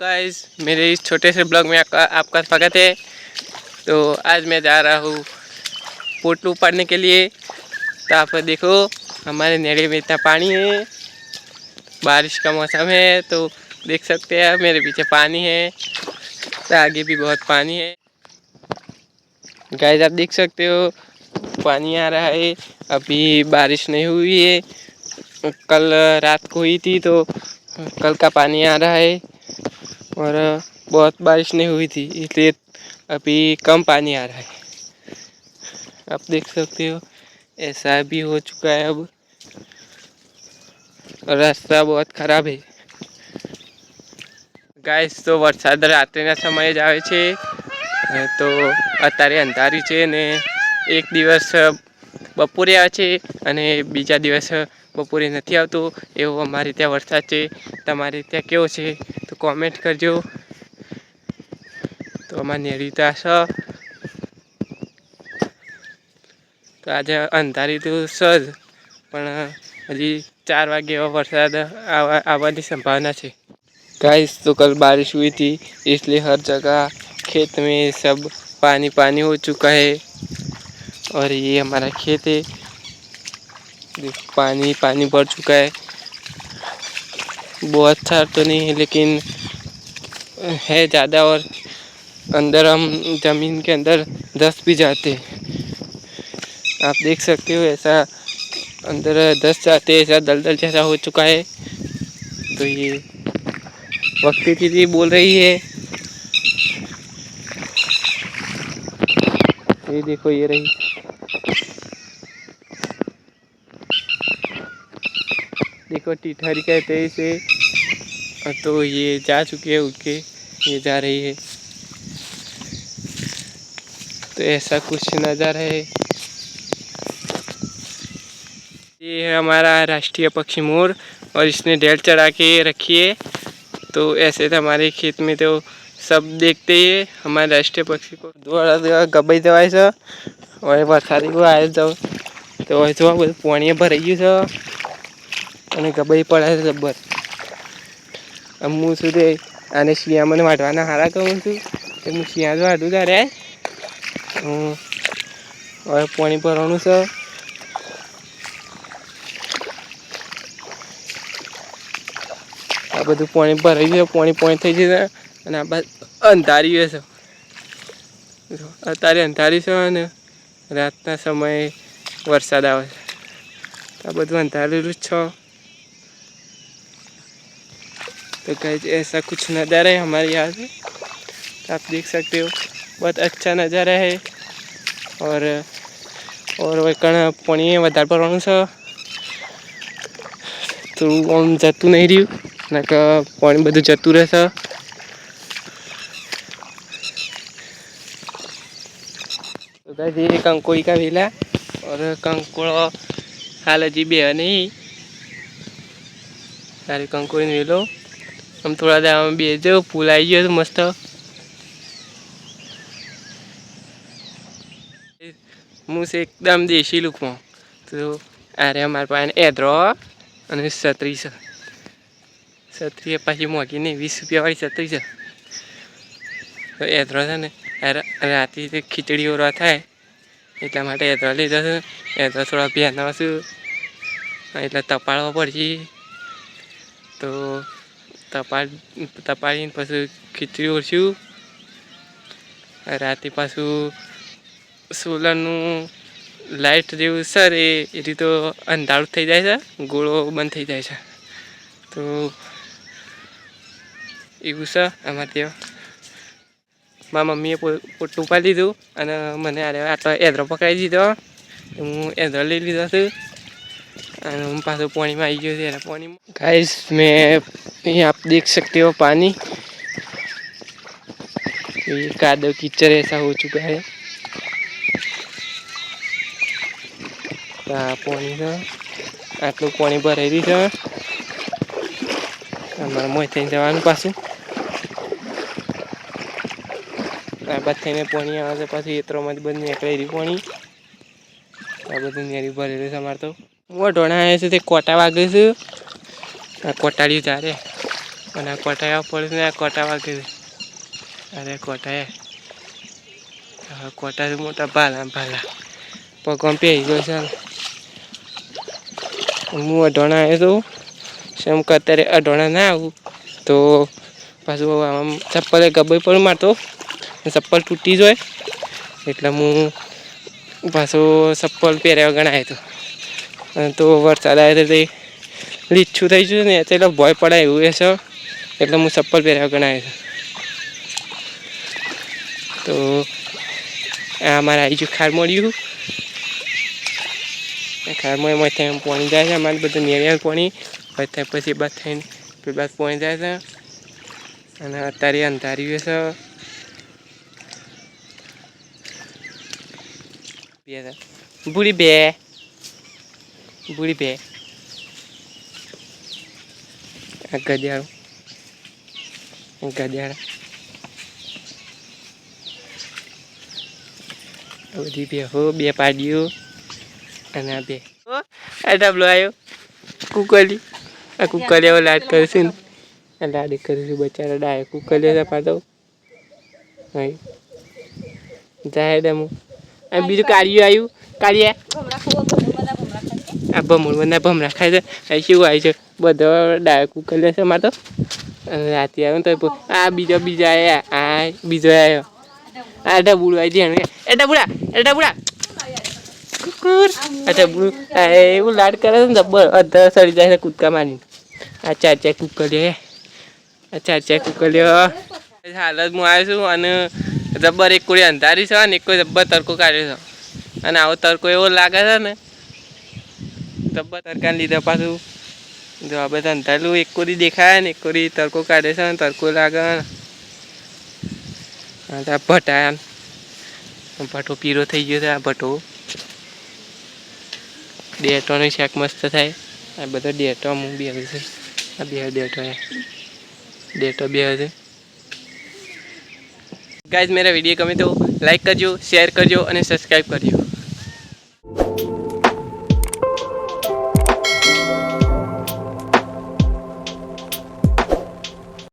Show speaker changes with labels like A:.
A: Guys मेरे इस छोटे से ब्लॉग में आपका आपका स्वागत है। तो आज मैं जा रहा हूँ पोटलू उपाड़ने के लिए। तो आप देखो, हमारे नेड़े में इतना पानी है। बारिश का मौसम है तो देख सकते हैं मेरे पीछे पानी है। तो आगे भी बहुत पानी है। गाइस आप देख सकते हो, पानी आ रहा है। अभी बारिश नहीं हुई है। कल रात को हुई थी तो कल का पानी आ रहा है। और बहुत बारिश नहीं हुई थी इसलिए अभी कम पानी आ रहा है आप देख सकते हो ऐसा भी हो चुका है अब रास्ता बहुत खराब है ગાઈસ તો વરસાદ રાત્રિના સમયે જ આવે છે તો અત્યારે અંધારી છે ને એક દિવસ બપોરે આવે છે અને બીજા દિવસ બપોરે નથી આવતો એવો અમારે ત્યાં વરસાદ છે તમારે ત્યાં કેવો છે તો કોમેન્ટ કરજો તો અમારે નેડી તો આશો તો આજે અંધારી તો સજ પણ હજી चार वागे वरसाद आने संभावना है गाइस तो कल बारिश हुई थी इसलिए हर जगह खेत में सब पानी पानी हो चुका है और ये हमारा खेत है पानी पानी भर चुका है बहुत अच्छा तो नहीं है, लेकिन है ज़्यादा और अंदर हम ज़मीन के अंदर दस भी जाते आप देख सकते हो ऐसा अंदर दस जाते ऐसा दलदल जैसा हो चुका है। तो ये वक्ती दीदी बोल रही है। ये देखो, ये रही। देखो, टिठरी कहते हैं इसे। तो ये जा चुके है उठ के ये जा रही है तो ऐसा कुछ नज़ारा है ये है हमारा राष्ट्रीय पक्षी मोर और इसने डेढ़ चढ़ा के रखी है तो ऐसे तो हमारे खेत में तो सब देखते ही हमारे राष्ट्रीय पक्षी को દોડા ગબાઈ જવાય છે હવે વરસાદી બહુ આવી જાવ તો હવે જોવા બધું પાણીએ ભરાઈ અને ગબાઈ પડાય છે જબ્બર હું શું તે આને શિયા મને વાટવાના હારા કહું છું. તો હું શિયા જ વાઢું તારે. હું હવે પાણી ભરવાનું છે. આ બધું પાણી ભરાઈ ગયું પાણી પાણી થઈ જશે અને આ બાદ અંધારી છે. અત્યારે અંધારી છે અને રાતના સમયે વરસાદ આવે છે. આ બધું અંધારેલું જ છે. तो गाइज ऐसा कुछ नज़ारा है हमारे यहाँ से आप देख सकते हो बहुत अच्छा नज़ारा है और और કણ પાણી વધારે ભરવાનું છે થોડું આમ જતું નહીં રહ્યું ના કે પાણી બધું જતું રહેશે तो गाइस ये कंकोई का वेला और कंकोड़ो हाल हजी बे नहीं सारे कंकोई वेलो આમ થોડા દાવામાં બેસજો ફૂલ આવી ગયો તો મસ્ત. હું છે એકદમ દેશી લુકમાં. તો અરે અમારા પાસે એદરો અને છત્રી છે છત્રી પાછી મોંઘી નહીં વીસ રૂપિયાવાળી છત્રી છે તો એદરો છે ને રાતે ખીચડી ઓરવા થાય, એટલા માટે એદરો લીધો છે. એદરો થોડા ભ્યાના છું. એટલે તપાડવા પડશે. તો તપાડી તપાડીને પાછું ખીચડી ઓળશું રાતે પાછું સોલરનું લાઇટ જેવું સર, એ એ રીતે અંધારું થઈ જાય છે, ગોળો બંધ થઈ જાય છે. તો એવું છે અમારે ત્યાં મારા મમ્મીએ પોટું ઉપાડી લીધું અને મને આ આટલો એદરો પકડાવી દીધો. હું એદરો લઈ લીધો છું. અને હું પાછું પોણીમાં આવી ગયો છે. એટલે પાણીમાં ગાઈસ મેં ये आप देख सकते हो पानी ये कादव कीचड़ ऐसा हो चुका है પાણી છે આટલું પાણી ભરાઈ છે અમારે મોય થઈને જવાનું પાછું આ બાદ થઈને પાણી આવે છે પાછું એત્રોમાંથી બધું નીકળી રહ્યું પાણી આ બધું નેરી ભરેલું છે અમારે તો મોઢોણા આવે છે તે કોટા વાગે છે આ કોટાળીઓ ચારે અને આ કોટાયા પડે ને આ કોટા વાગે અરે કોટાયા હવે કોટા મોટા ભાલા ભાલા. પગમ પહેરી ગયો છે. હું અઢોણા આવ્યો તો, શેમ કે અત્યારે અઢોણા ના આવું, તો પાછું આમ ચપ્પલે ગબ્બઈ પણ મારતો ચપ્પલ તૂટી જાય, એટલે હું પાછો ચપ્પલ પહેર્યા ગણાય તો. તો વરસાદ આવે તો લીચ્છું થઈ ગયું ને, એટલે ભય પડાય એવું એ છે. એટલે હું ચપ્પલ પહેર્યા ગણાય તો આ અમારે આવી ગયું ખાર મળ્યું ખારમાં એમાં ત્યાં પાણી જાય છે, અમારે બધું નેરિયાળ પાણી. પછી પછી બાદ થઈને પેલી બાદ પાણી જાય છે. અને અત્યારે અંધાર્યું છે. બુડી બે. બુડી બે. આ ગજાળું ગજાળ બધી બે હો, બે પાડીઓ અને આ બે. આ ડાબલો આવ્યો કુકલી. આ કુકલીઓ લાડ કરે છે ને. આ લાડ કરે છે બચારા ડાય. કુકલીઓ પાછો. હા જાય ડમો આ બીજું કાળિયું આવ્યું કાળિયા. આ ભમણ બધા ભમરા ખાય છે. શું આવ્યું છે? બધો ડાય કુકલીઓ છે મારે તો. અને રાતે આવ્યો ને તો આ બીજો બીજો આયા. આ બીજો આવ્યો આ ડબુડું આવી જાય એ ડબુડા એ ડબુડા કુકુર. આ ડબુડું એવું લાડ કરે ને જબ્બર અધર સડી જાય કૂદકા મારીને. આ ચાર ચાર હે. આ ચાર ચાર હાલ હાલત હું આવ્યો છું અને જબ્બર એક કોઈ અંધારી છે અને એક કોઈ જબ્બર તડકો કાઢ્યો છે. અને આવો તડકો એવો લાગે છે ને, જબ્બર તડકાને લીધે પાછું જો આ બધા અંધારું એક કોરી દેખાય ને, એક કોરી તડકો કાઢે છે ને, તડકો લાગે ને. ભટાયા ભઠો પીરો થઈ ગયો છે, આ ભઠો ડેટોની શેક મસ્ત થાય. આ બધા ડેટો હું બે છે. આ બે ડેટો ડેટો બે છે. ગાઈઝ મેરા વીડિયો ગમે તો લાઈક કરજો શેર કરજો અને સબસ્ક્રાઈબ કરજો.